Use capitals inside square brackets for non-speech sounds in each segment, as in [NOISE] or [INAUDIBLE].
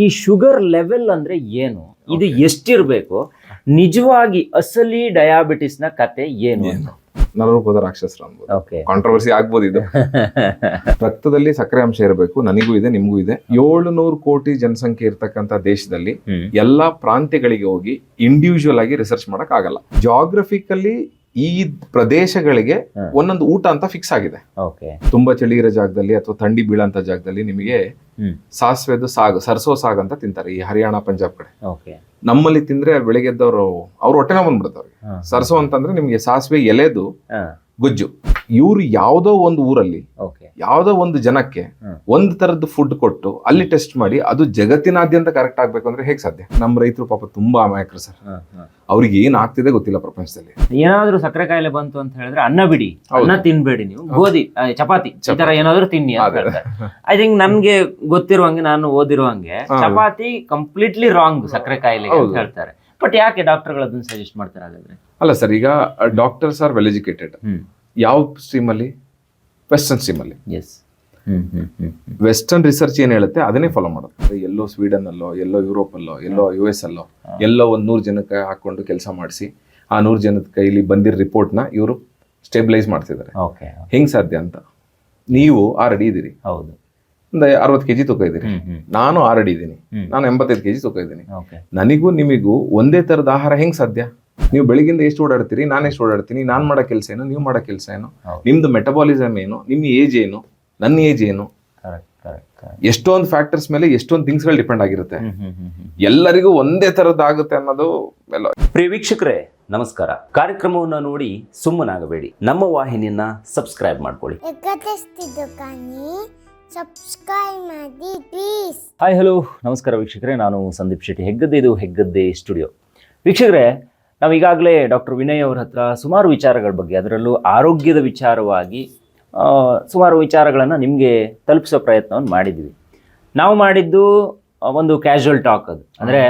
ಈ sugar level ಅಂದ್ರೆ ಏನು? ಇದು ಎಷ್ಟಿರ್ಬೇಕು? ನಿಜವಾಗಿ ಅಸಲಿ ಡಯಾಬಿಟಿಸ್ನ ಕತೆ ಏನು ಅಂತ. ನರರೂಪದ ರಾಕ್ಷಸರು ಅನ್ಬೋದು. ಕಾಂಟ್ರವರ್ಸಿ ಆಗ್ಬೋದು ಇದು. [LAUGHS] ರಕ್ತದಲ್ಲಿ ಸಕ್ಕರೆ ಅಂಶ ಇರಬೇಕು ನನಗೂ ಇದೆ ನಿಮಗೂ ಇದೆ. ಏಳುನೂರು ಕೋಟಿ ಜನಸಂಖ್ಯೆ ಇರ್ತಕ್ಕಂಥ ದೇಶದಲ್ಲಿ ಎಲ್ಲಾ ಪ್ರಾಂತ್ಯಗಳಿಗೆ ಹೋಗಿ ಇಂಡಿವಿಜುವಲ್ ಆಗಿ ರಿಸರ್ಚ್ ಮಾಡಕ್ ಆಗಲ್ಲ ಜಾಗ್ರಫಿಕಲಿ ಈ ಪ್ರದೇಶಗಳಿಗೆ. ಒಂದೊಂದು ಊಟ ಅಂತ ಫಿಕ್ಸ್ ಆಗಿದೆ. ತುಂಬಾ ಚಳಿ ಇರೋ ಜಾಗದಲ್ಲಿ ಅಥವಾ ಥಂಡಿ ಬೀಳಂತ ಜಾಗದಲ್ಲಿ ನಿಮಗೆ ಸಾಸಿವೆದು ಸಾಗ್ ಸರ್ಸೋ ಸಾಗ್ ಅಂತ ತಿಂತಾರೆ ಈ ಹರಿಯಾಣ ಪಂಜಾಬ್ ಕಡೆ. ನಮ್ಮಲ್ಲಿ ತಿಂದ್ರೆ ಬೆಳಿಗ್ಗೆ ಎದ್ದವರು ಅವ್ರ ಹೊಟ್ಟೆನ ಬಂದ್ಬಿಡ್ತಾರೆ ಸರಸೋ ಅಂತಂದ್ರೆ ನಿಮಗೆ ಸಾಸಿವೆ ಎಲೆದು ಗುಜ್ಜು. ಇವ್ರು ಯಾವ್ದೋ ಒಂದು ಊರಲ್ಲಿ ಯಾವ್ದೋ ಒಂದು ಜನಕ್ಕೆ ಒಂದು ತರದ್ದು ಫುಡ್ ಕೊಟ್ಟು ಅಲ್ಲಿ ಟೆಸ್ಟ್ ಮಾಡಿ ಅದು ಜಗತ್ತಿನಾದ್ಯಂತ ಕರೆಕ್ಟ್ ಆಗ್ಬೇಕು ಅಂದ್ರೆ ಹೇಗ್ ಸಾಧ್ಯ? ನಮ್ಮ ರೈತರು ಪಾಪ ತುಂಬಾ ಅಮಾಯಕರು ಸರ್. ಅವ್ರಿಗೆ ಏನ್ ಆಗ್ತಿದೆ ಗೊತ್ತಿಲ್ಲ ಪ್ರಪಂಚದಲ್ಲಿ. ಏನಾದ್ರೂ ಸಕ್ಕರೆ ಕಾಯಿಲೆ ಬಂತು ಅಂತ ಹೇಳಿದ್ರೆ ಅನ್ನ ಬಿಡಿ ಅನ್ನ ತಿನ್ಬೇಡಿ ನೀವು. ಗೋಧಿ ಚಪಾತಿ ಈ ತರ ಏನಾದ್ರೂ ತಿನ್ನಿ ಐ ಥಿಂಕ್ ನನ್ಗೆ ಗೊತ್ತಿರುವಂಗೆ ನಾನು ಓದಿರುವಂಗೆ. ಚಪಾತಿ ಕಂಪ್ಲೀಟ್ಲಿ ರಾಂಗ್ ಸಕ್ಕರೆ ಕಾಯಿಲೆ ಅಂತ ಹೇಳ್ತಾರೆ. ಬಟ್ ಯಾಕೆ ಡಾಕ್ಟರ್ಗಳು ಅದನ್ನ ಸಜೆಸ್ಟ್ ಮಾಡ್ತಾರೆ ಹಾಗಾದ್ರೆ? ಅಲ್ಲ ಸರ್ ಈಗ ಡಾಕ್ಟರ್ಸ್ ಆರ್ ವೆಲ್ ಎಜುಕೇಟೆಡ್ ಯಾವ ಸ್ಟ್ರೀಮ್ ಅಲ್ಲಿ? ವೆಸ್ಟರ್ನ್ ಸ್ಟ್ರೀಮಲ್ಲಿ ಎಸ್ ವೆಸ್ಟರ್ನ್ ರಿಸರ್ಚ್ ಏನು ಹೇಳುತ್ತೆ ಅದನ್ನೇ ಫಾಲೋ ಮಾಡೋದು ಎಲ್ಲೋ ಸ್ವೀಡನ್ ಅಲ್ಲೋ ಎಲ್ಲೋ ಯುರೋಪ್ ಅಲ್ಲೋ ಎಲ್ಲೋ ಯು ಎಸ್ ಅಲ್ಲೋ ಎಲ್ಲೋ ಒಂದು ನೂರು ಜನಕ್ಕೆ ಹಾಕೊಂಡು ಕೆಲಸ ಮಾಡಿಸಿ ಆ ನೂರು ಜನದ ಕೈಲಿ ಬಂದಿರೋ ರಿಪೋರ್ಟ್ನ ಇವರು ಸ್ಟೇಬಿಲೈಸ್ ಮಾಡ್ತಿದ್ದಾರೆ. ಹೆಂಗ್ ಸಾಧ್ಯ ಅಂತ? ನೀವು ಆರ್ ಅಡಿ ಇದ್ದೀರಿ. ಹೌದು. ಒಂದು ಅರವತ್ತು ಕೆಜಿ ತೂಕ ಇದ್ದೀರಿ. ನಾನು ಆರ್ ಅಡಿ ಇದ್ದೀನಿ. ನಾನು ಎಂಬತ್ತೈದು ಕೆಜಿ ತೂಕ ಇದ್ದೀನಿ. ನನಗೂ ನಿಮಗೂ ಒಂದೇ ತರದ ಆಹಾರ ಹೆಂಗ್ ಸಾಧ್ಯ? ನೀವು ಬೆಳಗಿಂದ ಎಷ್ಟು ಓಡಾಡ್ತೀರಿ? ನಾನು ಎಷ್ಟು ಓಡಾಡ್ತೀನಿ? ನಾನು ಮಾಡೋ ಕೆಲಸ ಏನು? ನೀವು ಮಾಡೋ ಕೆಲಸ ಏನು. ನಿಮ್ದು ಮೆಟಬಾಲಿಸಮ್ ಏನು? ನಿಮ್ಮ ಏಜ್ ಏನು? ನನ್ನ ಏಜ್ ಏನು? ಎಷ್ಟೊಂದು ಫ್ಯಾಕ್ಟರ್ಸ್ ಮೇಲೆ ಎಷ್ಟೊಂದು ಥಿಂಗ್ಸ್ಗಳು ಡಿಪೆಂಡ್ ಆಗಿರುತ್ತೆ. ಎಲ್ಲರಿಗೂ ಒಂದೇ ತರದ್ದಾಗುತ್ತೆ ಅನ್ನೋದು ಎಲ್ಲ. ಪ್ರಿಯ ವೀಕ್ಷಕರೇ ನಮಸ್ಕಾರ. ಕಾರ್ಯಕ್ರಮವನ್ನು ನೋಡಿ ಸುಮ್ಮನಾಗಬೇಡಿ. ನಮ್ಮ ವಾಹಿನಿಯನ್ನ ಸಬ್ಸ್ಕ್ರೈಬ್ ಮಾಡ್ಕೊಳ್ಳಿ. ಎಕತೆಸ್ತಿದ್ದು ಕಾನಿ ಸಬ್ಸ್ಕ್ರೈಬ್ ಮಾಡಿ ಪ್ಲೀಸ್ ಹಾಯ್ ಹಲೋ ನಮಸ್ಕಾರ ವೀಕ್ಷಕರೇ ನಾನು ಸಂದೀಪ್ ಶೆಟ್ಟಿ ಹೆಗ್ಗದ್ದೆ ಇದು ಹೆಗ್ಗದ್ದೆ ಸ್ಟುಡಿಯೋ ವೀಕ್ಷಕರೇ ನಾವು ಈಗಾಗಲೇ ಡಾಕ್ಟರ್ ವಿನಯ್ ಅವ್ರ ಹತ್ರ ಸುಮಾರು ವಿಚಾರಗಳ ಬಗ್ಗೆ, ಅದರಲ್ಲೂ ಆರೋಗ್ಯದ ವಿಚಾರವಾಗಿ ಸುಮಾರು ವಿಚಾರಗಳನ್ನು ನಿಮಗೆ ತಲುಪಿಸೋ ಪ್ರಯತ್ನವನ್ನು ಮಾಡಿದ್ವಿ. ನಾವು ಮಾಡಿದ್ದು ಒಂದು ಕ್ಯಾಶುವಲ್ ಟಾಕ್ ಅದು. ಅಂದರೆ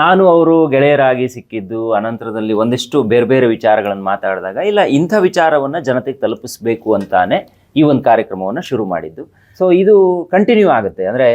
ನಾನು ಅವರು ಗೆಳೆಯರಾಗಿ ಸಿಕ್ಕಿದ್ದು, ಅನಂತರದಲ್ಲಿ ಒಂದಿಷ್ಟು ಬೇರೆ ಬೇರೆ ವಿಚಾರಗಳನ್ನು ಮಾತಾಡಿದಾಗ, ಇಲ್ಲ, ಇಂಥ ವಿಚಾರವನ್ನು ಜನತೆಗೆ ತಲುಪಿಸ್ಬೇಕು ಅಂತಾನೆ ಈ ಒಂದು ಕಾರ್ಯಕ್ರಮವನ್ನು ಶುರು ಮಾಡಿದ್ದು. ಸೊ ಇದು ಕಂಟಿನ್ಯೂ ಆಗುತ್ತೆ. ಅಂದರೆ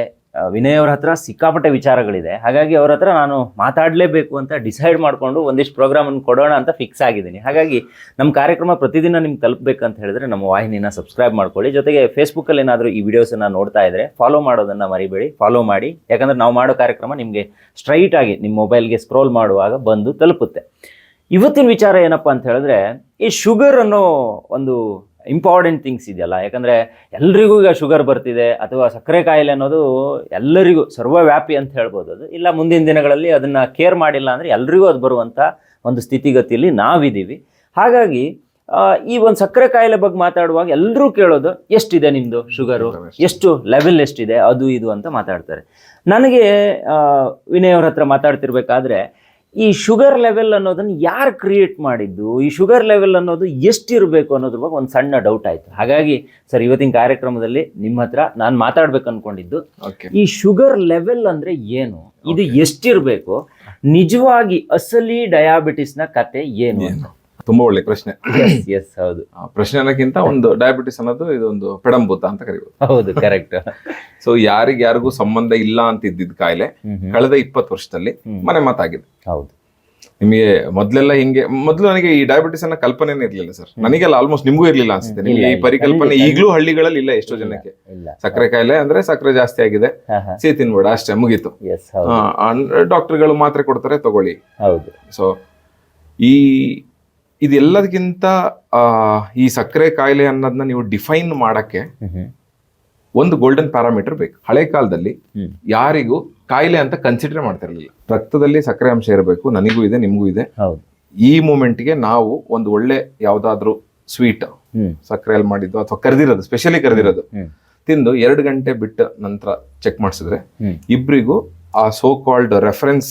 ವಿನಯ್ ಅವ್ರ ಹತ್ರ ಸಿಕ್ಕಾಪಟ್ಟೆ ವಿಚಾರಗಳಿದೆ. ಹಾಗಾಗಿ ಅವ್ರ ಹತ್ರ ನಾನು ಮಾತಾಡಲೇಬೇಕು ಅಂತ ಡಿಸೈಡ್ ಮಾಡಿಕೊಂಡು ಒಂದಿಷ್ಟು ಪ್ರೋಗ್ರಾಮನ್ನು ಕೊಡೋಣ ಅಂತ ಫಿಕ್ಸ್ ಆಗಿದ್ದೀನಿ. ಹಾಗಾಗಿ ನಮ್ಮ ಕಾರ್ಯಕ್ರಮ ಪ್ರತಿದಿನ ನಿಮ್ಗೆ ತಲುಪಬೇಕಂತ ಹೇಳಿದ್ರೆ ನಮ್ಮ ವಾಹಿನಿನ ಸಬ್ಸ್ಕ್ರೈಬ್ ಮಾಡ್ಕೊಳ್ಳಿ. ಜೊತೆಗೆ ಫೇಸ್ಬುಕ್ಕಲ್ಲಿ ಏನಾದರೂ ಈ ವಿಡಿಯೋಸನ್ನು ನೋಡ್ತಾ ಇದ್ದರೆ ಫಾಲೋ ಮಾಡೋದನ್ನು ಮರಿಬೇಡಿ. ಫಾಲೋ ಮಾಡಿ. ಯಾಕಂದರೆ ನಾವು ಮಾಡೋ ಕಾರ್ಯಕ್ರಮ ನಿಮಗೆ ಸ್ಟ್ರೈಟ್ ಆಗಿ ನಿಮ್ಮ ಮೊಬೈಲ್ಗೆ ಸ್ಕ್ರೋಲ್ ಮಾಡುವಾಗ ಬಂದು ತಲುಪುತ್ತೆ. ಇವತ್ತಿನ ವಿಚಾರ ಏನಪ್ಪ ಅಂತ ಹೇಳಿದ್ರೆ ಈ ಶುಗರ್ ಅನ್ನೋ ಒಂದು ಇಂಪಾರ್ಟೆಂಟ್ ಥಿಂಗ್ಸ್ ಇದೆಯಲ್ಲ? ಯಾಕಂದರೆ ಎಲ್ರಿಗೂ ಈಗ ಶುಗರ್ ಬರ್ತಿದೆ ಅಥವಾ ಸಕ್ಕರೆ ಕಾಯಿಲೆ ಅನ್ನೋದು ಎಲ್ಲರಿಗೂ ಸರ್ವವ್ಯಾಪಿ ಅಂತ ಹೇಳ್ಬೋದು ಅದು. ಇಲ್ಲ, ಮುಂದಿನ ದಿನಗಳಲ್ಲಿ ಅದನ್ನು ಕೇರ್ ಮಾಡಿಲ್ಲ ಅಂದರೆ ಎಲ್ರಿಗೂ ಅದು ಬರುವಂಥ ಒಂದು ಸ್ಥಿತಿಗತಿಯಲ್ಲಿ ನಾವಿದ್ದೀವಿ. ಹಾಗಾಗಿ ಈ ಒಂದು ಸಕ್ಕರೆ ಕಾಯಿಲೆ ಬಗ್ಗೆ ಮಾತಾಡುವಾಗ ಎಲ್ಲರೂ ಕೇಳೋದು, ಎಷ್ಟಿದೆ ನಿಮ್ಮದು ಶುಗರು ಎಷ್ಟು ಲೆವೆಲ್ ಎಷ್ಟಿದೆ? ಅದು, ಇದು ಅಂತ ಮಾತಾಡ್ತಾರೆ. ನನಗೆ ವಿನಯ್ ಅವ್ರ ಹತ್ರ ಮಾತಾಡ್ತಿರ್ಬೇಕಾದ್ರೆ ಈ ಶುಗರ್ ಲೆವೆಲ್ ಅನ್ನೋದನ್ನ ಯಾರು ಕ್ರಿಯೇಟ್ ಮಾಡಿದ್ದು? ಈ ಶುಗರ್ ಲೆವೆಲ್ ಅನ್ನೋದು ಎಷ್ಟಿರಬೇಕು ಅನ್ನೋದ್ರ ಬಗ್ಗೆ ಒಂದು ಸಣ್ಣ ಡೌಟ್ ಆಯಿತು. ಹಾಗಾಗಿ ಸರ್ ಇವತ್ತಿನ ಕಾರ್ಯಕ್ರಮದಲ್ಲಿ ನಿಮ್ಮ ಹತ್ರ ನಾನು ಮಾತಾಡ್ಬೇಕು ಅನ್ಕೊಂಡಿದ್ದು ಓಕೆ ಈ ಶುಗರ್ ಲೆವೆಲ್ ಅಂದ್ರೆ ಏನು? ಇದು ಎಷ್ಟಿರಬೇಕು? ನಿಜವಾಗಿ ಅಸಲಿ ಡಯಾಬಿಟಿಸ್ನ ಕತೆ ಏನು ಏನು? ತುಂಬಾ ಒಳ್ಳೆ ಪ್ರಶ್ನೆ. ಎಸ್ ಹೌದು. ಪ್ರಶ್ನೆ ಅನ್ನೋಕ್ಕಿಂತ ಒಂದು ಡಯಾಬಿಟಿಸ್ ಅನ್ನೋದು ಇದೊಂದು ಪೆಡಂಭೂತ ಅಂತ ಕರಿಬೋದು. ಹೌದು ಕರೆಕ್ಟ್ ಸೊ [LAUGHS] ಯಾರಿಗ್ ಯಾರಿಗೂ ಸಂಬಂಧ ಇಲ್ಲ ಅಂತ ಇದ್ದಿದ್ದ ಕಾಯಿಲೆ ಕಳೆದ ಇಪ್ಪತ್ತು ವರ್ಷದಲ್ಲಿ. ಮನೆ ಮಾತಾಗಿದೆ. ಹೌದು. ನಿಮಗೆ ಮೊದ್ಲೆಲ್ಲ ಹಿಂಗೆ ಮೊದಲು ನನಗೆ ಈ ಡಯಾಬಿಟಿಸ್ ಅನ್ನ ಕಲ್ಪನೆನೇ ಇರ್ಲಿಲ್ಲ ಸರ್. ನನಗೆಲ್ಲ ಆಲ್ಮೋಸ್ಟ್ ನಿಮಗೂ ಇರ್ಲಿಲ್ಲ ಅನ್ಸುತ್ತೆ. ನಿಮಗೆ ಈ ಪರಿಕಲ್ಪನೆ. ಈಗಲೂ ಹಳ್ಳಿಗಳಲ್ಲಿ ಇಲ್ಲ ಎಷ್ಟೋ ಜನಕ್ಕೆ. ಸಕ್ಕರೆ ಕಾಯಿಲೆ ಅಂದ್ರೆ ಸಕ್ಕರೆ ಜಾಸ್ತಿ ಆಗಿದೆ. ಸಿಹಿ ತಿನ್ಬೇಡ ಅಷ್ಟೇ ಮುಗೀತು. ಡಾಕ್ಟರ್ಗಳು ಮಾತ್ರ ಕೊಡ್ತಾರೆ ತಗೊಳ್ಳಿ. ಹೌದು. ಸೊ ಈ ಇದೆಲ್ಲದಕ್ಕಿಂತ ಈ ಸಕ್ಕರೆ ಕಾಯಿಲೆ ಅನ್ನೋದನ್ನ ನೀವು ಡಿಫೈನ್ ಮಾಡಕ್ಕೆ ಒಂದು ಗೋಲ್ಡನ್ ಪ್ಯಾರಾಮೀಟರ್ ಬೇಕು. ಹಳೆ ಕಾಲದಲ್ಲಿ ಯಾರಿಗೂ ಕಾಯಿಲೆ ಅಂತ ಕನ್ಸಿಡರ್ ಮಾಡ್ತಿರಲಿಲ್ಲ. ರಕ್ತದಲ್ಲಿ ಸಕ್ಕರೆ ಅಂಶ ಇರಬೇಕು ನನಗೂ ಇದೆ ನಿಮಗೂ ಇದೆ. ಈ ಮೂಮೆಂಟ್ಗೆ ನಾವು ಒಂದು ಒಳ್ಳೆ ಯಾವುದಾದ್ರೂ ಸ್ವೀಟ್ ಸಕ್ಕರೆಯಲ್ಲಿ ಮಾಡಿದ್ದು ಅಥವಾ ಕರೆದಿರೋದು ಸ್ಪೆಷಲಿ ಕರೆದಿರೋದು ತಿಂದು ಎರಡು ಗಂಟೆ ಬಿಟ್ಟ ನಂತರ ಚೆಕ್ ಮಾಡಿಸಿದ್ರೆ ಇಬ್ಬರಿಗೂ ಇಬ್ರಿಗೂ ಆ ಸೋ ಕಾಲ್ಡ್ ರೆಫರೆನ್ಸ್.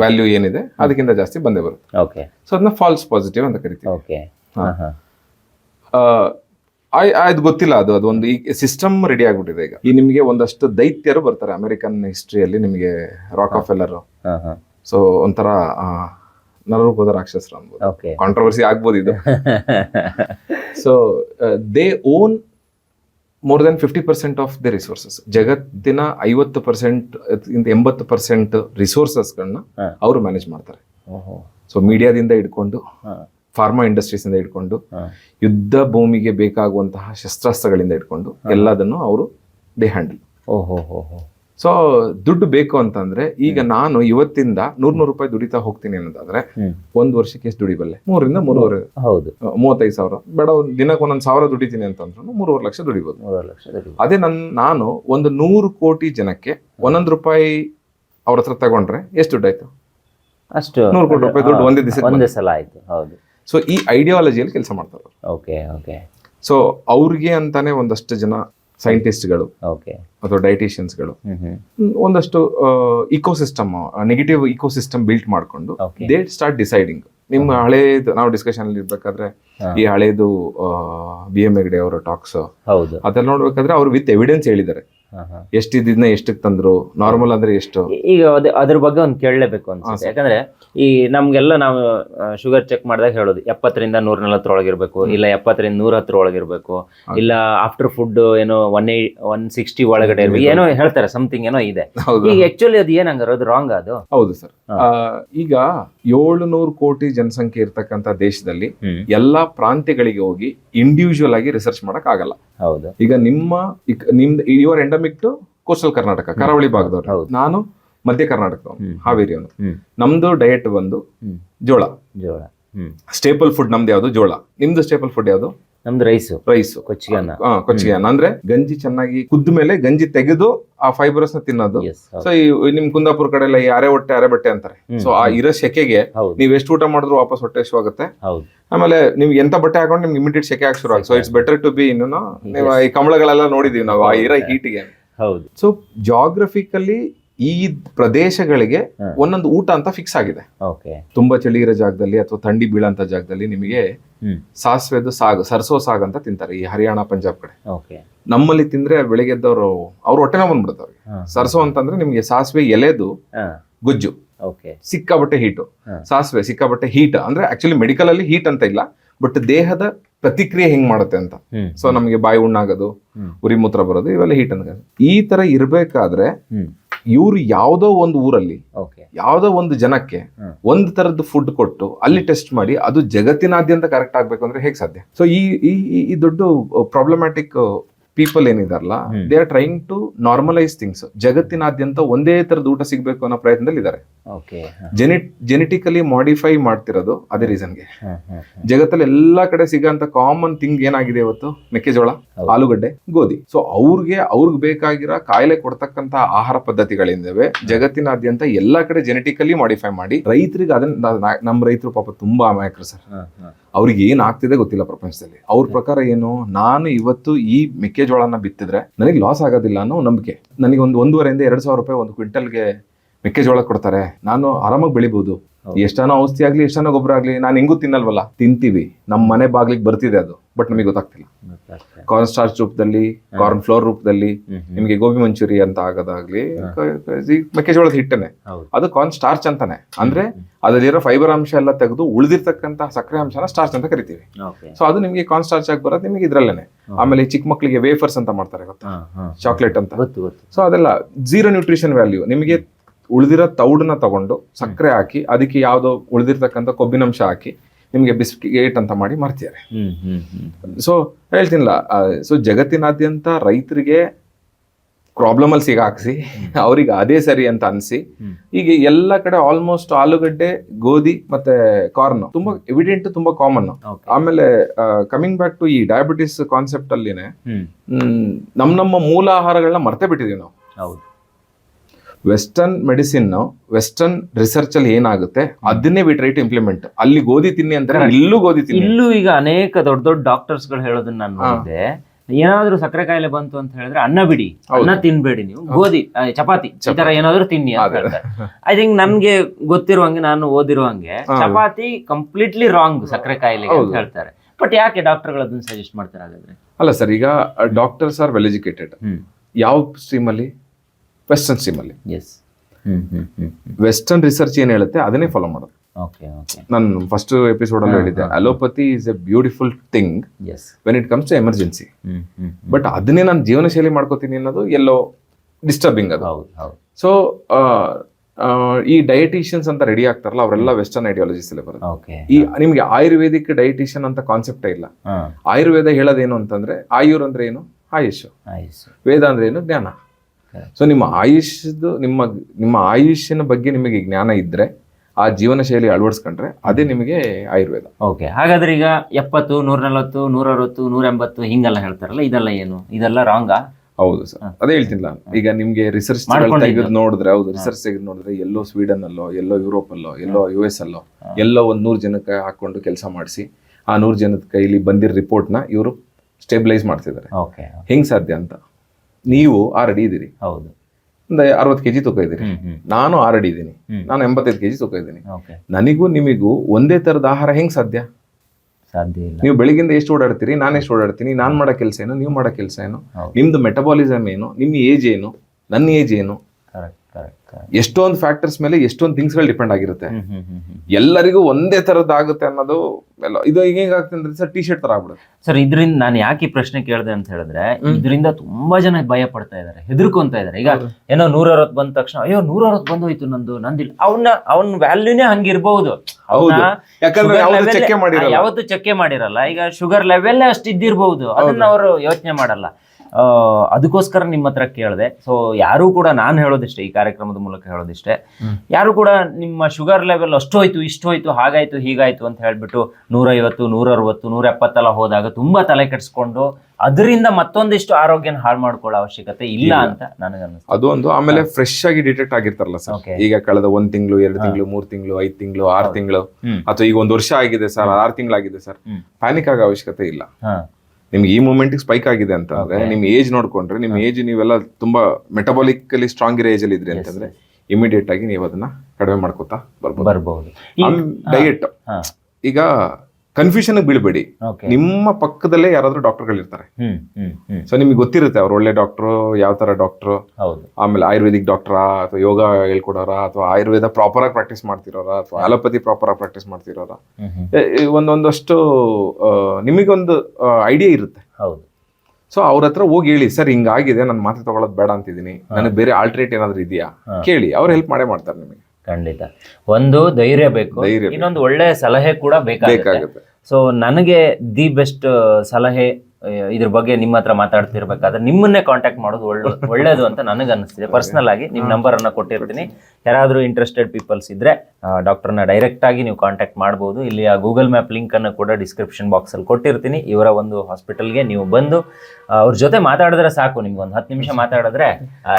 ವ್ಯಾಲ್ಯೂ ಏನಿದೆ ಅದಕ್ಕಿಂತ ಜಾಸ್ತಿ ಬಂದೇ ಬರುತ್ತೆ. ಓಕೆ. ಸೊ ಅದನ್ನ ಫಾಲ್ಸ್ ಪಾಸಿಟಿವ್ ಅಂತ ಕರಿತೀವಿ. ಓಕೆ. ಅದು ಗೊತ್ತಿಲ್ಲ ಅದು ಅದೊಂದು ಈ ಸಿಸ್ಟಮ್ ರೆಡಿ ಆಗ್ಬಿಟ್ಟಿದೆ ಈಗ. ಈ ನಿಮಗೆ ಒಂದಷ್ಟು ದೈತ್ಯರು ಬರ್ತಾರೆ ಅಮೆರಿಕನ್ ಹಿಸ್ಟ್ರಿಯಲ್ಲಿ ನಿಮಗೆ ರಾಕ್ ಆಫ್ ಎಲ್ಲರು ಸೊ ಒಂಥರ ನರರೂಪದ ರಾಕ್ಷಸರು ಅನ್ಬೋದು ಕಾಂಟ್ರವರ್ಸಿ ಆಗ್ಬೋದು ಇದು. So they own more than fifty percent of the resources ಜಗತ್ತಿನ ಐವತ್ತು ಪರ್ಸೆಂಟ್ ಇಂದ ಎಂಬತ್ತು ಪರ್ಸೆಂಟ್ ರಿಸೋರ್ಸಸ್ಗಳನ್ನ. ಅವರು ಮ್ಯಾನೇಜ್ ಮಾಡ್ತಾರೆ ಸೊ ಮೀಡಿಯಾದಿಂದ ಹಿಡ್ಕೊಂಡು. ಫಾರ್ಮಾ ಇಂಡಸ್ಟ್ರೀಸಿಂದ ಹಿಡ್ಕೊಂಡು ಹಾ. ಯುದ್ಧ ಭೂಮಿಗೆ ಬೇಕಾಗುವಂತಹ ಶಸ್ತ್ರಾಸ್ತ್ರಗಳಿಂದ ಹಿಡ್ಕೊಂಡು ಎಲ್ಲದನ್ನು ಅವರು ದೇ ಹ್ಯಾಂಡಲ್ ಓಹೋ ಹೋ ಹೋ ಸೊ ದುಡ್ಡು ಬೇಕು ಅಂತಂದ್ರೆ ಈಗ ನಾನು ಇವತ್ತಿಂದ ನೂರ್ ನೂರು ರೂಪಾಯಿ ದುಡಿತಾ ಹೋಗ್ತೀನಿ ಅನ್ನೋದಾದ್ರೆ ಒಂದ್ ವರ್ಷಕ್ಕೆ ಎಷ್ಟು ದುಡಿಬಲ್ಲೆ? ಮೂರಿಂದ ಮೂರುವರೆ. ಹೌದು. ಮೂವತ್ತೈದು ಸಾವಿರ. ಬೇಡ ಒಂದ್ ದಿನಕ್ಕೆ ಒಂದೊಂದು ಸಾವಿರ ದುಡಿತೀನಿ ಅಂತಂದ್ರು ಮೂರುವರೆ ಲಕ್ಷ ದುಡಿಬಹುದು ಅದೇ ನನ್ ನಾನು ಒಂದು ನೂರು ಕೋಟಿ ಜನಕ್ಕೆ ಒಂದೊಂದು ರೂಪಾಯಿ ಅವ್ರ ಹತ್ರ ತಗೊಂಡ್ರೆ ಎಷ್ಟು ದುಡ್ಡಾಯ್ತು ಅಷ್ಟು ನೂರು ಕೋಟಿ ರೂಪಾಯಿ ದುಡ್ಡು ಒಂದೇ ದಿವಸ ಒಂದೇ ಸಲ ಆಯ್ತು ಹೌದು. ಸೊ ಈ ಐಡಿಯಾಲಜಿಯಲ್ಲಿ ಕೆಲಸ ಮಾಡ್ತಾರೆ ಓಕೆ ಓಕೆ. ಸೊ ಅವ್ರಿಗೆ ಅಂತಾನೆ ಒಂದಷ್ಟು ಜನ ಸೈಂಟಿಸ್ಟ್ಗಳು ಓಕೆ. ಅಥವಾ ಡೈಟಿಷಿಯನ್ಸ್ಗಳು. ಒಂದಷ್ಟು ಇಕೋಸಿಸ್ಟಮ್ ನೆಗೆಟಿವ್ ಇಕೋಸಿಸ್ಟಮ್ ಬಿಲ್ಟ್ ಮಾಡ್ಕೊಂಡು. ದೇ ಸ್ಟಾರ್ಟ್ ಡಿಸೈಡಿಂಗ್ ನಿಮ್ಮ ಹಳೇದು ನಾವು ಡಿಸ್ಕಷನ್ ಅಲ್ಲಿ ಇರ್ಬೇಕಾದ್ರೆ ಈ ಹಳೇದು ಬಿ ಎಂ ಹೆಗ್ಡೆ ಅವರ ಟಾಕ್ಸ್ ಹೌದು. ಅದೆಲ್ಲ ನೋಡ್ಬೇಕಾದ್ರೆ ಅವ್ರು ವಿತ್ ಎವಿಡೆನ್ಸ್ ಹೇಳಿದ್ದಾರೆ. ಹಾ. ಎಷ್ಟಿದ್ದನ್ನ ಎಷ್ಟಕ್ಕೆ ತಂದ್ರು? ನಾರ್ಮಲ್ ಅಂದ್ರೆ ಎಷ್ಟು? ಈಗ ಅದೇ ಅದ್ರ ಬಗ್ಗೆ ಒಂದು ಕೇಳಲೇಬೇಕು ಅನ್ಸುತ್ತೆ. ಯಾಕಂದ್ರೆ ಈ ನಮ್ಗೆಲ್ಲ ನಾವು ಶುಗರ್ ಚೆಕ್ ಮಾಡಿದಾಗ ಹೇಳೋದು. ಎಪ್ಪತ್ತರಿಂದ ನೂರ ನಲವತ್ತರೊಳಗಿರ್ಬೇಕು ಇಲ್ಲ ಎಪ್ಪತ್ತರಿಂದ ನೂರ ಹತ್ತರ ಒಳಗಿರ್ಬೇಕು ಇಲ್ಲ ಆಫ್ಟರ್ ಫುಡ್ ಏನೋ ಒನ್ ಏ ಒನ್ ಸಿಕ್ಸ್ಟಿ ಒಳಗಡೆ ಇರ್ಬೇಕು. ಏನೋ ಹೇಳ್ತಾರೆ ಸಮಥಿಂಗ್ ಏನೋ ಇದೆ. ಈಗ ಆಕ್ಚುಲಿ ಅದು ಏನಂಗ ರಾಂಗ್ ಅದು ಹೌದು ಸರ್. ಈಗ ಏಳುನೂರು ಕೋಟಿ ಜನಸಂಖ್ಯೆ ಇರ್ತಕ್ಕಂಥ ದೇಶದಲ್ಲಿ ಎಲ್ಲಾ ಪ್ರಾಂತ್ಯಗಳಿಗೆ ಹೋಗಿ ಇಂಡಿವಿಜುವಲ್ ಆಗಿ ರಿಸರ್ಚ್ ಮಾಡಕ್ ಆಗಲ್ಲ. ಹೌದು. ಈಗ ನಿಮ್ಮ ನಿಮ್ದು your endemic to coastal Karnataka ಕರಾವಳಿ ಭಾಗದವ್ರು. ನಾನು ಮಧ್ಯ ಕರ್ನಾಟಕದವನು. ಹಾವೇರಿಯವನು ನಮ್ದು ಡಯಟ್ ಬಂದು ಜೋಳ. ಜೋಳ. ಸ್ಟೇಪಲ್ ಫುಡ್ ನಮ್ದು ಯಾವುದು? ಜೋಳ. ನಿಮ್ದು ಸ್ಟೇಪಲ್ ಫುಡ್ ಯಾವ್ದು? ನಮ್ದು ರೈಸು ರೈಸ್ ಕೊಚ್ಚಿಗೆ ಅನ್ನ. ಕೊಚ್ಚಿಗೆ ಅನ್ನ. ಅಂದ್ರೆ ಗಂಜಿ ಚೆನ್ನಾಗಿ ಕುದ್ದ ಮೇಲೆ ಗಂಜಿ ತೆಗೆದು ಆ ಫೈಬರ್ಸ್ನ ತಿನ್ನೋದು. ಸೊ ಈ ನಿಮ್ ಕುಂದಾಪುರ ಕಡೆ ಎಲ್ಲ ಈ ಅರೆ ಹೊಟ್ಟೆ ಅರೆ ಬಟ್ಟೆ ಅಂತಾರೆ. ಸೊ ಆ ಇರೋ ಸೆಕೆಗೆ ಹೌದು. ನೀವ್ ಎಷ್ಟು ಊಟ ಮಾಡಿದ್ರು ವಾಪಸ್ ಹೊಟ್ಟೆ ಹಶು ಆಗುತ್ತೆ ಹೌದು. ಆಮೇಲೆ ನಿಮ್ಗೆ ಎಂತ ಬಟ್ಟೆ ಹಾಕೊಂಡು ನಿಮ್ಗೆ ಇಮಿಡಿಯೇಟ್ ಸೆಕೆ ಹಾಕಿ ಶುರು so it's better to be ಇನ್ನು ನೀವು ಈ ಕಮಲಗಳೆಲ್ಲ ನೋಡಿದೀವಿ ನಾವು ಆ ಇರೋ ಹೀಟ್ಗೆ ಹೌದು. ಸೊ ಜಾಗ್ರಫಿಕಲಿ ಈ ಪ್ರದೇಶಗಳಿಗೆ. ಒಂದೊಂದು ಊಟ ಅಂತ ಫಿಕ್ಸ್ ಆಗಿದೆ. ತುಂಬಾ ಚಳಿ ಇರೋ ಜಾಗದಲ್ಲಿ ಅಥವಾ ಥಂಡಿ ಬೀಳಂತ ಜಾಗದಲ್ಲಿ ನಿಮಗೆ ಸಾಸಿವೆದು ಸಾಗ್ ಸರ್ಸೋ ಸಾಗ್ ಅಂತ ತಿಂತಾರೆ ಈ ಹರಿಯಾಣ ಪಂಜಾಬ್ ಕಡೆ. ನಮ್ಮಲ್ಲಿ ತಿಂದ್ರೆ ಬೆಳಿಗ್ಗೆ ಎದ್ದವರು ಅವ್ರ ಹೊಟ್ಟೆನ ಬಂದ್ಬಿಡ್ತಾರೆ ಅವ್ರಿಗೆ ಹಾ. ಸರ್ಸೋ ಅಂತಂದ್ರೆ ನಿಮ್ಗೆ ಸಾಸಿವೆ ಎಲೆದು ಗುಜ್ಜು. ಸಿಕ್ಕಾಬಟ್ಟೆ ಹೀಟು. ಸಾಸಿವೆ ಸಿಕ್ಕಾಬಟ್ಟೆ ಹೀಟ್ ಅಂದ್ರೆ ಆಕ್ಚುಲಿ ಮೆಡಿಕಲ್ ಅಲ್ಲಿ ಹೀಟ್ ಅಂತ ಇಲ್ಲ ಬಟ್ ದೇಹದ ಪ್ರತಿಕ್ರಿಯೆ ಹೆಂಗ್ ಮಾಡುತ್ತೆ ಅಂತ. ಸೊ ನಮಗೆ ಬಾಯಿ ಉಣ್ಣಾಗೋದು. ಉರಿ ಮೂತ್ರ ಬರೋದು ಇವೆಲ್ಲ ಹೀಟ್ ಅಂತ. ಈ ತರ ಇರ್ಬೇಕಾದ್ರೆ ಇವ್ರು ಯಾವುದೋ ಒಂದು ಊರಲ್ಲಿ ಯಾವುದೋ ಒಂದು ಜನಕ್ಕೆ. ಒಂದು ತರದ ಫುಡ್ ಕೊಟ್ಟು ಅಲ್ಲಿ ಟೆಸ್ಟ್ ಮಾಡಿ ಅದು ಜಗತ್ತಿನಾದ್ಯಂತ ಕರೆಕ್ಟ್ ಆಗ್ಬೇಕು ಅಂದ್ರೆ ಹೇಗೆ ಸಾಧ್ಯ? ಸೊ ಈ- ಈ ದೊಡ್ಡ problematic people ಏನಿದಾರಲ್ಲ they are trying to normalise things ಜಗತ್ತಿನಾದ್ಯಂತ ಒಂದೇ ತರದ ಊಟ ಸಿಗಬೇಕು ಅನ್ನೋ ಪ್ರಯತ್ನದಲ್ಲಿ ಇದ್ದಾರೆ ಜೆನೆಟ್ ಜೆನೆಟಿಕಲಿ ಮಾಡಿಫೈ ಮಾಡ್ತಿರೋದು ಅದೇ ರೀಸನ್ಗೆ ಹ್ಮ್ ಹ್ಮ್ ಜಗತ್ತಲ್ಲಿ ಎಲ್ಲಾ ಕಡೆ ಸಿಗಂತ ಕಾಮನ್ ಥಿಂಗ್ ಏನಾಗಿದೆ ಇವತ್ತು? ಮೆಕ್ಕೆಜೋಳ ಆಲೂಗಡ್ಡೆ ಗೋಧಿ. ಸೊ ಅವ್ರಿಗೆ ಅವ್ರಿಗೆ ಬೇಕಾಗಿರೋ ಕಾಯಿಲೆ ಕೊಡ್ತಕ್ಕಂತ ಆಹಾರ ಪದ್ಧತಿಗಳಿಂದವೆ ಜಗತ್ತಿನಾದ್ಯಂತ ಎಲ್ಲಾ ಕಡೆ ಜೆನೆಟಿಕಲಿ ಮಾಡಿಫೈ ಮಾಡಿ. ರೈತರಿಗೆ ಅದನ್ನ ನಮ್ಮ ರೈತರು ಪಾಪ ತುಂಬಾ ಅಮಾಯಕರು ಸರ್. ಅವ್ರಿಗೆ ಏನ್ ಆಗ್ತಿದೆ ಗೊತ್ತಿಲ್ಲ ಪ್ರಪಂಚದಲ್ಲಿ. ಅವ್ರ ಪ್ರಕಾರ ಏನು? ನಾನು ಇವತ್ತು ಈ ಮೆಕ್ಕೆಜೋಳನ ಬಿತ್ತಿದ್ರೆ ನನಗೆ ಲಾಸ್ ಆಗೋದಿಲ್ಲ ಅನ್ನೋ ನಂಬಿಕೆ. ನನಗೆ ಒಂದು ಒಂದೂವರೆಯಿಂದ ಎರಡು ಸಾವಿರ ರೂಪಾಯಿ ಒಂದು ಕ್ವಿಂಟಲ್ಗೆ ಮೆಕ್ಕೆಜೋಳ ಕೊಡ್ತಾರೆ. ನಾನು ಆರಾಮಾಗಿ ಬೆಳಿಬಹುದು ಹೌದು. ಎಷ್ಟಾನ ಔಷಧಿ ಆಗ್ಲಿ ಎಷ್ಟಾನ ಗೊಬ್ಬರ ಆಗ್ಲಿ ನಾನು ಹೆಂಗೂ ತಿನ್ನಲ್ವಲ್ಲ. ತಿಂತೀವಿ. ನಮ್ಮ ಮನೆ ಬಾಗ್ಲಿಗೆ ಬರ್ತಿದೆ ಅದು. ಬಟ್ ನಮಗೆ ಗೊತ್ತಾಗ್ತಿಲ್ಲ. ಕಾರ್ನ್ ಸ್ಟಾರ್ಚ್ ರೂಪದಲ್ಲಿ ಕಾರ್ನ್ ಫ್ಲೋರ್ ರೂಪದಲ್ಲಿ. ನಿಮಗೆ ಗೋಬಿ ಮಂಚೂರಿ ಅಂತ ಆಗೋದಾಗ್ಲಿ ಮೆಕ್ಕೆಜೋಳದ ಹಿಟ್ಟನೆ ಅದು ಕಾರ್ನ್ ಸ್ಟಾರ್ಚ್ ಅಂತಾನೆ. ಅಂದ್ರೆ ಅದರಲ್ಲಿರೋ ಫೈಬರ್ ಅಂಶ ಎಲ್ಲ ತೆಗೆದು ಉಳಿದಿರ್ತಕ್ಕಂತಹ ಸಕ್ಕರೆ ಅಂಶನ ಸ್ಟಾರ್ಚ್ ಅಂತ ಕರಿತೀವಿ. ಸೊ ಅದು ನಿಮಗೆ ಕಾರ್ನ್ ಸ್ಟಾರ್ಚ್ ಆಗಿ ಬರೋದು ನಿಮಗೆ ಇದ್ರಲ್ಲೇನೆ. ಆಮೇಲೆ ಈ ಚಿಕ್ಕ ಮಕ್ಕಳಿಗೆ ವೇಫರ್ಸ್ ಅಂತ ಮಾಡ್ತಾರೆ ಗೊತ್ತಾ? ಚಾಕ್ಲೇಟ್ ಅಂತ. ಗೊತ್ತು ಗೊತ್ತು. ಸೊ ಅದೆಲ್ಲ ಜೀರೋ ನ್ಯೂಟ್ರಿಷನ್ ವ್ಯಾಲ್ಯೂ ನಿಮಗೆ ಉಳಿದಿರೋ ತೌಡನ್ನ ತಗೊಂಡು ಸಕ್ಕರೆ ಹಾಕಿ ಅದಕ್ಕೆ ಯಾವುದೋ ಉಳಿದಿರ್ತಕ್ಕಂಥ ಕೊಬ್ಬಿನಂಶ ಹಾಕಿ ನಿಮಗೆ ಬಿಸ್ಕಿಟ್ ಅಂತ ಮಾಡಿ ಮಾರ್ತಿದ್ದಾರೆ. ಸೊ ಹೇಳ್ತೀನಿಲ್ಲ ಸೊ ಜಗತ್ತಿನಾದ್ಯಂತ ರೈತರಿಗೆ ಪ್ರಾಬ್ಲಮಲ್ಲಿ ಸಿಗಾಕ್ಸಿ ಅವ್ರಿಗೆ ಅದೇ ಸರಿ ಅಂತ ಅನ್ಸಿ ಈಗ ಎಲ್ಲ ಕಡೆ ಆಲ್ಮೋಸ್ಟ್ ಆಲೂಗಡ್ಡೆ ಗೋಧಿ ಮತ್ತೆ ಕಾರ್ನ್ ತುಂಬಾ ಎವಿಡೆಂಟ್ ತುಂಬಾ ಕಾಮನ್ ಆಮೇಲೆ ಕಮಿಂಗ್ ಬ್ಯಾಕ್ ಟು ಈ ಡಯಾಬಿಟಿಸ್ ಕಾನ್ಸೆಪ್ಟ್ ಅಲ್ಲಿನೇ ಹ್ಮ್. ಹ್ಮ್, ನಮ್ ನಮ್ಮ ಮೂಲ ಆಹಾರಗಳನ್ನ ಮರ್ತೇ ಬಿಟ್ಟಿದೀವಿ ನಾವು. ಹೌದು. ವೆಸ್ಟರ್ನ್ ಮೆಡಿಸಿನ್ ವೆಸ್ಟರ್ನ್ ರಿಸರ್ಚ್ ಅಲ್ಲಿ ಏನಾಗುತ್ತೆ? ಅದನ್ನೇ ಬಿಟ್ರೆ ಇಟ್ಟು ಇಂಪ್ಲಿಮೆಂಟ್ ಅಲ್ಲಿ ಗೋಧಿ ತಿನ್ನಿ ಅಂತಾರೆ ಇಲ್ಲೂ ಗೋಧಿ ತಿನ್ನಿ. ಇಲ್ಲೂ ಈಗ ಅನೇಕ ದೊಡ್ಡ ದೊಡ್ಡ ಡಾಕ್ಟರ್ಸ್ಗಳು ಹೇಳೋದನ್ನ ನಾನು ನೋಡಿದೆ ಏನಾದ್ರೂ ಸಕ್ಕರೆ ಕಾಯಿಲೆ ಬಂತು ಅಂತ ಹೇಳಿದ್ರೆ ಅನ್ನ ಬಿಡಿ. ಅನ್ನ ತಿನ್ಬೇಡಿ ನೀವು. ಗೋಧಿ ಚಪಾತಿ ಈ ತರ ಏನಾದ್ರೂ ತಿನ್ನಿ ಅಂತ. ಹೇಳ್ತಾರೆ. ಐ ಥಿಂಕ್ ನನ್ಗೆ ಗೊತ್ತಿರುವಂಗೆ ನಾನು ಓದಿರುವಂಗೆ. ಚಪಾತಿ ಕಂಪ್ಲೀಟ್ಲಿ ರಾಂಗ್ ಸಕ್ಕರೆ ಕಾಯಿಲೆ ಅಂತ ಹೇಳ್ತಾರೆ. ಬಟ್ ಯಾಕೆ ಡಾಕ್ಟರ್ಗಳು ಅದನ್ನ ಸಜೆಸ್ಟ್ ಮಾಡ್ತಾರೆ ಹಾಗಾದ್ರೆ? ಅಲ್ಲ ಸರ್ ಈಗ ಡಾಕ್ಟರ್ಸ್ ಆರ್ ವೆಲ್ ಎಜುಕೇಟೆಡ್ ಯಾವ ಸ್ಟ್ರೀಮ್ ಅಲ್ಲಿ? ವೆಸ್ಟರ್ನ್ ಸ್ಟ್ರೀಮಲ್ಲಿ ಎಸ್ ವೆಸ್ಟರ್ನ್ ರಿಸರ್ಚ್ ಏನ್ ಹೇಳುತ್ತೆ ಅದನ್ನೇ ಫಾಲೋ ಮಾಡೋದು. ಓಕೆ ಓಕೆ ನಾನು ಫಸ್ಟ್ ಎಪಿಸೋಡ್ ಅಲ್ಲಿ ಹೇಳಿದ್ದೆ allopathy is a beautiful thing yes when it comes to emergency but ಅದನ್ನೇ ನಾನು ಜೀವನ ಶೈಲಿ ಮಾಡ್ಕೋತೀನಿ ಅನ್ನೋದು ಎಲ್ಲೋ ಡಿಸ್ಟರ್ಬಿಂಗ್ ಅದು. ಸೊ ಈ ಡಯಟಿಷಿಯನ್ಸ್ ಅಂತ ರೆಡಿ ಆಗ್ತಾರಲ್ಲ ಅವರೆಲ್ಲ ವೆಸ್ಟರ್ನ್ ಐಡಿಯಾಲಜಿಸ್ ಅಲ್ಲಿ ಬರುತ್ತೆ ಈ ನಿಮ್ಗೆ ಆಯುರ್ವೇದಿಕ್ ಡಯಟಿಷಿಯನ್ ಅಂತ ಕಾನ್ಸೆಪ್ಟ್ ಇಲ್ಲ. ಆಯುರ್ವೇದ ಹೇಳೋದೇನು ಅಂತಂದ್ರೆ ಆಯುರ್ ಅಂದ್ರೆ ಏನು? ಆಯುಷ್. ವೇದ ಅಂದ್ರೆ ಏನು? ಜ್ಞಾನ. ಸೊ ನಿಮ್ಮ ಆಯುಷ್ಯದು ನಿಮ್ಮ ನಿಮ್ಮ ಆಯುಷ್ಯನ ಬಗ್ಗೆ ನಿಮಗೆ ಜ್ಞಾನ ಇದ್ರೆ ಆ ಜೀವನ ಶೈಲಿ ಅಳವಡಿಸ್ಕೊಂಡ್ರೆ ಅದೇ ನಿಮಗೆ ಆಯುರ್ವೇದ. ಓಕೆ ಹಾಗಾದ್ರೆ ಈಗ ಎಪ್ಪತ್ತು ನೂರ ನಲವತ್ತು ನೂರ ಅರವತ್ತು ನೂರ ಎಂಬತ್ತು ಹಿಂಗೆಲ್ಲ ಹೇಳ್ತಾರಲ್ಲ ಇದೆಲ್ಲ ಏನು? ಇದೆಲ್ಲ ರಾಂಗಾ ಹೌದು ಸರ್. ಅದೇ ಹೇಳ್ತಿಲ್ಲ ಈಗ ನಿಮಗೆ ರಿಸರ್ಚ್. ತೆಗೆದು ನೋಡಿದ್ರೆ ಹೌದು ರಿಸರ್ಚ್ ತೆಗೆದು ನೋಡಿದ್ರೆ ಎಲ್ಲೋ ಸ್ವೀಡನ್ ಅಲ್ಲೋ ಎಲ್ಲೋ ಯುರೋಪ್ ಅಲ್ಲೋ ಎಲ್ಲೋ ಯು ಎಸ್ ಅಲ್ಲೋ ಎಲ್ಲೋ ಒಂದು ನೂರು ಜನಕ್ಕೆ ಹಾಕೊಂಡು ಕೆಲಸ ಮಾಡಿಸಿ ಆ ನೂರು ಜನದ ಕೈಲಿ ಬಂದಿರೋ ರಿಪೋರ್ಟ್ನ ಇವರು ಸ್ಟೇಬಿಲೈಸ್ ಮಾಡ್ತಿದ್ದಾರೆ. ಓಕೆ ಹೆಂಗ್ ಸಾಧ್ಯ ಅಂತ? ನೀವು ಆರ್ ಅಡಿ ಇದ್ದೀರಿ. ಹೌದು. ಒಂದು ಅರವತ್ತು ಕೆಜಿ ತೂಕ ಇದ್ದೀರಿ. ನಾನು ಆರ್ ಅಡಿ ಇದ್ದೀನಿ ನಾನು ಎಂಬತ್ತೈದು ಕೆಜಿ ತೂಕ ಇದ್ದೀನಿ. ನನಗೂ ನಿಮಗೂ ಒಂದೇ ತರದ ಆಹಾರ ಹೆಂಗ್ ಸಾಧ್ಯ? ಸಾಧ್ಯ ಇಲ್ಲ. ನೀವು ಬೆಳಿಗ್ಗೆಯಿಂದ ಎಷ್ಟು ಓಡಾಡ್ತೀರಿ? ನಾನು ಎಷ್ಟು ಓಡಾಡ್ತೀನಿ? ನಾನು ಮಾಡೋ ಕೆಲಸ ಏನು? ನೀವು ಮಾಡೋ ಕೆಲಸ ಏನು. ನಿಮ್ದು ಮೆಟಬಾಲಿಸಮ್ ಏನು? ನಿಮ್ಮ ಏಜ್ ಏನು? ನನ್ನ ಏಜ್ ಏನು? ಎಷ್ಟೊಂದು ಫ್ಯಾಕ್ಟರ್ಸ್ ಮೇಲೆ ಎಷ್ಟೊಂದು ಥಿಂಗ್ಸ್ಗಳು ಡಿಪೆಂಡ್ ಆಗಿರುತ್ತೆ. ಎಲ್ಲರಿಗೂ ಒಂದೇ ತರದ್ದಾಗುತ್ತೆ ಅನ್ನೋದು ಎಲ್ಲ ಇದು ಹೆಂಗಾಗ್ತದೆ ಅಂದ್ರೆ ಸರ್ ಟಿ ಶರ್ಟ್ ತರ ಆಗ್ಬಿಡುತ್ತೆ. ಸರ್ ಇದರಿಂದ ನಾನು ಯಾಕೆ ಈ ಪ್ರಶ್ನೆ ಕೇಳಿದೆ ಅಂತ ಹೇಳಿದ್ರೆ ಇದರಿಂದ ತುಂಬಾ ಜನ ಭಯ ಪಡ್ತಾ ಇದ್ದಾರೆ ಹೆದರ್ಕೊಂತ ಇದ್ದಾರೆ ಈಗ ಏನೋ ನೂರ ಅರವತ್ತು ಬಂದ ತಕ್ಷಣ ಅಯ್ಯೋ ನೂರ ಅರವತ್ತು ಬಂದೋಯ್ತು ನಂದು ನಂದಿಲ್ಲ ಅವನ್ನ ಅವನ ವ್ಯಾಲ್ಯೂನೇ ಹಂಗಿರ್ಬಹುದು. ಯಾವತ್ತು ಚೆಕ್ಕೆ ಮಾಡಿರಲ್ಲ. ಈಗ ಶುಗರ್ ಲೆವೆಲ್ ಅಷ್ಟು ಇದ್ದಿರ್ಬಹುದು ಅದನ್ನ ಅವರು ಯೋಚನೆ ಮಾಡಲ್ಲ. ಅದಕ್ಕೋಸ್ಕರ ನಿಮ್ಮ ಹತ್ರ ಕೇಳಿದೆ. ಸೊ ಯಾರು ಕೂಡ ನಾನು ಹೇಳೋದಿಷ್ಟೇ ಈ ಕಾರ್ಯಕ್ರಮದ ಮೂಲಕ ಹೇಳೋದಿಷ್ಟೇ. ಯಾರು ಕೂಡ ನಿಮ್ಮ ಶುಗರ್ ಲೆವೆಲ್ ಅಷ್ಟು ಹೋಯ್ತು ಇಷ್ಟು ಹೋಯ್ತು ಹಾಗಾಯ್ತು ಹೀಗಾಯ್ತು ಅಂತ ಹೇಳ್ಬಿಟ್ಟು ನೂರೈವತ್ತು ನೂರ ಅರವತ್ತು ನೂರ ಎಪ್ಪತ್ತೆಲ್ಲ ಹೋದಾಗ ತುಂಬಾ ತಲೆ ಕೆಡಿಸ್ಕೊಂಡು ಅದರಿಂದ ಮತ್ತೊಂದಿಷ್ಟು ಆರೋಗ್ಯನ ಹಾಳು ಮಾಡ್ಕೊಳ್ಳೋ ಅವಶ್ಯಕತೆ ಇಲ್ಲ ಅಂತ ನನಗನ್ನಿಸ್ತು ಅದು ಅದೊಂದು ಆಮೇಲೆ ಫ್ರೆಶ್ ಆಗಿ ಡಿಟೆಕ್ಟ್ ಆಗಿರ್ತಾರಲ್ಲ ಸರ್ ಈಗ ಕಳೆದ ಒಂದ್ ತಿಂಗಳು ಎರಡು ತಿಂಗಳು ಮೂರ್ ತಿಂಗಳು ಐದ್ ತಿಂಗಳು ಆರ್ ತಿಂಗಳು. ಅಥವಾ ಈಗ ಒಂದ್ ವರ್ಷ ಆಗಿದೆ ಸರ್ ಆರ್ ತಿಂಗಳಾಗಿದೆ ಸರ್. ಪ್ಯಾನಿಕ್ ಆಗೋ ಅವಶ್ಯಕತೆ ಇಲ್ಲ. ನಿಮ್ಗೆ ಈ ಮೂಮೆಂಟ್ ಸ್ಪೈಕ್ ಆಗಿದೆ ಅಂತ ಅಂದ್ರೆ ನಿಮ್ ಏಜ್ ನೋಡ್ಕೊಂಡ್ರೆ ನಿಮ್ ಏಜ್ ನೀವೆಲ್ಲ ತುಂಬಾ ಮೆಟಬಾಲಿಕಲಿ ಸ್ಟ್ರಾಂಗ್ ಇರೋ ಏಜ್ ಅಲ್ಲಿ ಇದ್ರಿ ಅಂತಂದ್ರೆ ಇಮಿಡಿಯೇಟ್ ಆಗಿ ನೀವು ಅದನ್ನ ಕಡಿಮೆ ಮಾಡ್ಕೋತಾ ಬರ್ಬೋದು. ಬರ್ಬೋದು. ಡಯಟ್ ಈಗ ಕನ್ಫ್ಯೂಷನ್ ಬೀಳ್ಬೇಡಿ. ನಿಮ್ಮ ಪಕ್ಕದಲ್ಲೇ ಯಾರಾದ್ರೂ ಡಾಕ್ಟರ್ಗಳು ಇರ್ತಾರೆ. ಹ್ಮ್ ಹ್ಮ್ ಹ್ಮ್. ಸೊ ನಿಮ್ಗೆ ಗೊತ್ತಿರುತ್ತೆ ಅವ್ರು ಒಳ್ಳೆ ಡಾಕ್ಟರ್ ಯಾವ ತರ ಡಾಕ್ಟರ್ ಆಮೇಲೆ ಆಯುರ್ವೇದಿಕ್ ಡಾಕ್ಟರಾ ಅಥವಾ ಯೋಗ ಹೇಳ್ಕೊಡೋರ ಅಥವಾ ಆಯುರ್ವೇದ ಪ್ರಾಪರ್ ಆಗಿ ಪ್ರಾಕ್ಟೀಸ್ ಮಾಡ್ತಿರೋರ ಅಥವಾ ಅಲೋಪತಿ ಪ್ರಾಪರ್ ಆಗಿ ಪ್ರಾಕ್ಟೀಸ್ ಮಾಡ್ತಿರೋರ. ಒಂದೊಂದಷ್ಟು ನಿಮಗೊಂದು ಐಡಿಯಾ ಇರುತ್ತೆ. ಸೊ ಅವ್ರ ಹತ್ರ ಹೋಗಿ ಹೇಳಿ ಸರ್ ಹಿಂಗಾಗಿದೆ ನಾನು ಮಾತ್ರೆ ತಗೊಳ್ಳೋದು ಬೇಡ ಅಂತಿದ್ದೀನಿ. ನನಗೆ ಬೇರೆ ಆಲ್ಟ್ರೇಟ್ ಏನಾದ್ರು ಇದೆಯಾ? ಕೇಳಿ ಅವ್ರು ಹೆಲ್ಪ್ ಮಾಡೇ ಮಾಡ್ತಾರೆ ನಿಮಗೆ. ಖಂಡಿತ. ಒಂದು ಧೈರ್ಯ ಬೇಕು. ಧೈರ್ಯ ಬೇಕು. ಇನ್ನೊಂದು ಒಳ್ಳೆ ಸಲಹೆ ಕೂಡ ಬೇಕಾಗುತ್ತೆ. ಬೇಕಾಗುತ್ತೆ. ಸೊ ನನಗೆ ದಿ ಬೆಸ್ಟ್ ಸಲಹೆ ಇದ್ರ ಬಗ್ಗೆ ನಿಮ್ಮ ಹತ್ರ ಮಾತಾಡ್ತಿರ್ಬೇಕಾದ್ರೆ ನಿಮ್ಮನ್ನೇ ಕಾಂಟ್ಯಾಕ್ಟ್ ಮಾಡೋದು ಒಳ್ಳೆ ಒಳ್ಳೇದು ಅಂತ ನನಗೆ ಅನಿಸ್ತಿದೆ ಪರ್ಸನಲ್ ಆಗಿ ನಿಮ್ಮ ನಂಬರ್ ಅನ್ನ ಕೊಟ್ಟಿರ್ತೀನಿ. ಯಾರಾದರೂ ಇಂಟ್ರೆಸ್ಟೆಡ್ ಪೀಪಲ್ಸ್ ಇದ್ರೆ ಡಾಕ್ಟರ್ನ ಡೈರೆಕ್ಟ್ ಆಗಿ ನೀವು ಕಾಂಟ್ಯಾಕ್ಟ್ ಮಾಡ್ಬೋದು. ಇಲ್ಲಿ ಆ ಗೂಗಲ್ ಮ್ಯಾಪ್ ಲಿಂಕ್ ಅನ್ನು ಕೂಡ ಡಿಸ್ಕ್ರಿಪ್ಷನ್ ಬಾಕ್ಸ್ ಅಲ್ಲಿ ಕೊಟ್ಟಿರ್ತೀನಿ. ಇವರ ಒಂದು ಹಾಸ್ಪಿಟಲ್ಗೆ ನೀವು ಬಂದು ಅವ್ರ ಜೊತೆ ಮಾತಾಡಿದ್ರೆ ಸಾಕು. ನಿಮ್ಗೆ ಒಂದು ಹತ್ತು ನಿಮಿಷ ಮಾತಾಡಿದ್ರೆ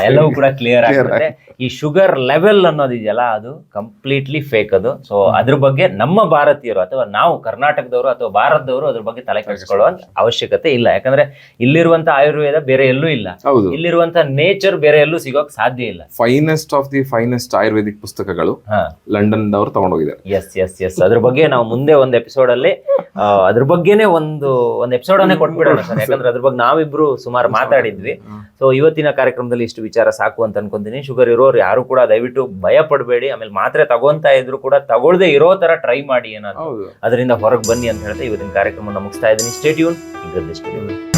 ಎಲ್ಲವೂ ಕೂಡ ಕ್ಲಿಯರ್ ಆಗಿರುತ್ತೆ ಈ ಶುಗರ್ ಲೆವೆಲ್ ಅನ್ನೋದಿದೆಯಲ್ಲ ಅದು ಕಂಪ್ಲೀಟ್ಲಿ ಫೇಕ್ ಅದು. ಸೊ ಅದ್ರ ಬಗ್ಗೆ ನಮ್ಮ ಭಾರತೀಯರು ಅಥವಾ ನಾವು ಕರ್ನಾಟಕದವರು ಅಥವಾ ಭಾರತದವರು ಅದ್ರ ಬಗ್ಗೆ ತಲೆ ಕೆಡಿಸ್ಕೊಳ್ಳೋ ಅವಶ್ಯಕತೆ ಇಲ್ಲ. ಯಾಕಂದ್ರೆ ಇಲ್ಲಿರುವಂತ ಆಯುರ್ವೇದ ಬೇರೆ ಎಲ್ಲೂ ಇಲ್ಲ. ಹೌದು. ಇಲ್ಲಿರುವಂತ ನೇಚರ್ ಬೇರೆ ಎಲ್ಲೂ ಸಿಗೋಕ್ ಸಾಧ್ಯ ಇಲ್ಲ. Finest of the finest Ayurvedic ಪುಸ್ತಕಗಳು ಲಂಡನ್ ಅವರು ತಗೊಂಡೋಗಿದ್ದಾರೆ. ಎಸ್ ಎಸ್ ಎಸ್ ಅದ್ರ ಬಗ್ಗೆ ನಾವು ಮುಂದೆ ಒಂದು ಎಪಿಸೋಡ್ ಅಲ್ಲಿ ಅದ್ರ ಬಗ್ಗೆನೇ ಒಂದು ಒಂದು ಎಪಿಸೋಡ್ ಅನ್ನೇ ಕೊಟ್ಬಿಡೋಣ ಸರ್. ಯಾಕಂದ್ರೆ ಅದ್ರ ಬಗ್ಗೆ ನಾವಿಬ್ರು ಸುಮಾರು ಮಾತಾಡಿದ್ವಿ. ಸೊ ಇವತ್ತಿನ ಕಾರ್ಯಕ್ರಮದಲ್ಲಿ ಇಷ್ಟು ವಿಚಾರ ಸಾಕು ಅಂತ ಅನ್ಕೊಂತೀನಿ. ಶುಗರ್ ಇರೋರು ಯಾರು ಕೂಡ ದಯವಿಟ್ಟು ಭಯ ಪಡಬೇಡಿ ಆಮೇಲೆ ಮಾತ್ರೆ ತಗೊಂತಾ ಇದ್ರು ಕೂಡ ತಗೊಳ್ದೆ ಇರೋ ತರ ಟ್ರೈ ಮಾಡಿ ಏನಾದ್ರು. ಅದರಿಂದ ಹೊರಗೆ ಬನ್ನಿ ಅಂತ ಹೇಳ್ತಾ ಇವತ್ತಿನ ಕಾರ್ಯಕ್ರಮ ಮುಗಿಸ್ತಾ ಇದ್ದೀನಿ. ಸ್ಟೇಟ್ಯೂನ್ ಈಗ